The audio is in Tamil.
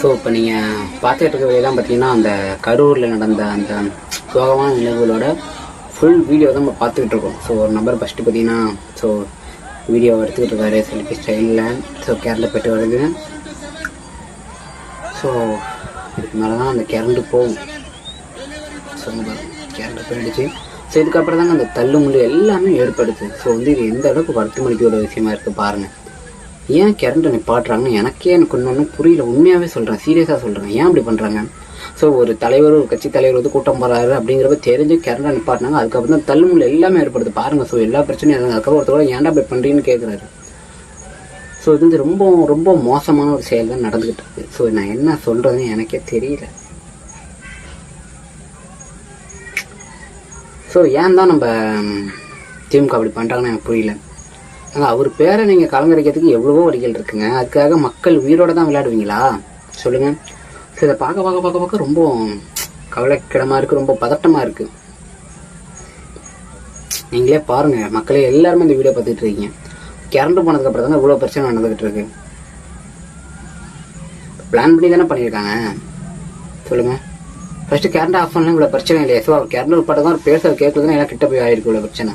ஸோ இப்போ நீங்கள் பார்த்துக்கிட்டு இருக்க வேலையெல்லாம் பார்த்தீங்கன்னா அந்த கரூரில் நடந்த அந்த சோகமான நிகழ்வுகளோட ஃபுல் வீடியோ தான் நம்ம பார்த்துக்கிட்டு இருக்கோம். ஸோ ஒரு நம்பர் ஃபஸ்ட்டு பார்த்தீங்கன்னா ஸோ வீடியோ எடுத்துக்கிட்டு இருக்காரு செல்ஃபி ஸ்டைலில் ஸோ கேரளா போயிட்டு வருது. ஸோ இதுக்கு மேலே தான் அந்த கரண்ட் போகும். ஸோ கேரளா போயிடுச்சு. ஸோ இதுக்கப்புறம் தாங்க அந்த தள்ளுமுள்ளு எல்லாமே ஏற்படுது. ஸோ வந்து இது எந்த அளவுக்கு வருத்தமளிக்க ஒரு விஷயமா இருக்குது பாருங்கள் ஏன் கரண்ட்டை நிப்பாட்டுறாங்கன்னு எனக்கே எனக்கு இன்னொன்று புரியல. உண்மையாகவே சொல்கிறேன் சீரியஸாக சொல்கிறேன் ஏன் அப்படி பண்ணுறாங்க ஸோ ஒரு தலைவர் ஒரு கட்சி தலைவர் வந்து கூட்டம் போகிறாரு அப்படிங்கிறப்ப தெரிஞ்சு கரண்ட்டை நிப்பாட்டினாங்க. அதுக்கப்புறம் தான் தள்ளுமுள்ள எல்லாமே ஏற்படுது. பாருங்க. ஸோ எல்லா பிரச்சனையும் அதான். அதுக்கப்புறம் ஒருத்தர் ஏன்டா அப்படி பண்ணுறீன்னு கேட்குறாரு ஸோ இது வந்து ரொம்ப ரொம்ப மோசமான ஒரு செயல் தான் நடந்துகிட்டு இருக்கு. ஸோ நான் என்ன சொல்கிறதுன்னு எனக்கே தெரியல. ஸோ ஏன் தான் நம்ம திமுக அப்படி பண்ணுறாங்கன்னு எனக்கு புரியல. ஆனால் அவர் பேரை நீங்கள் கலங்கரைக்கிறதுக்கு எவ்வளவோ வழிகள் இருக்குங்க. அதுக்காக மக்கள் உயிரோட தான் விளையாடுவீங்களா? சொல்லுங்கள் ஸோ இதை பார்க்க பார்க்க பார்க்க பார்க்க ரொம்ப கவலைக்கிடமாக இருக்குது ரொம்ப பதட்டமாக இருக்குது நீங்களே பாருங்கள் மக்களே எல்லாருமே இந்த வீடியோ பார்த்துட்டு இருக்கீங்க. கரண்ட் போனதுக்கப்புறம் தான் இவ்வளோ பிரச்சனை நடந்துகிட்டு இருக்கு. பிளான் பண்ணி தானே பண்ணியிருக்காங்க. சொல்லுங்கள் ஃபர்ஸ்ட் கரண்ட் ஆஃப் பண்ணலாம் இவ்வளோ பிரச்சனை இல்லையா. ஸோ அவர் கரண்ட் உட்பட்டு தான் பேச கேட்குறதுன்னா எல்லாம் கிட்ட போய் ஆயிருக்கு இவ்வளோ பிரச்சனை.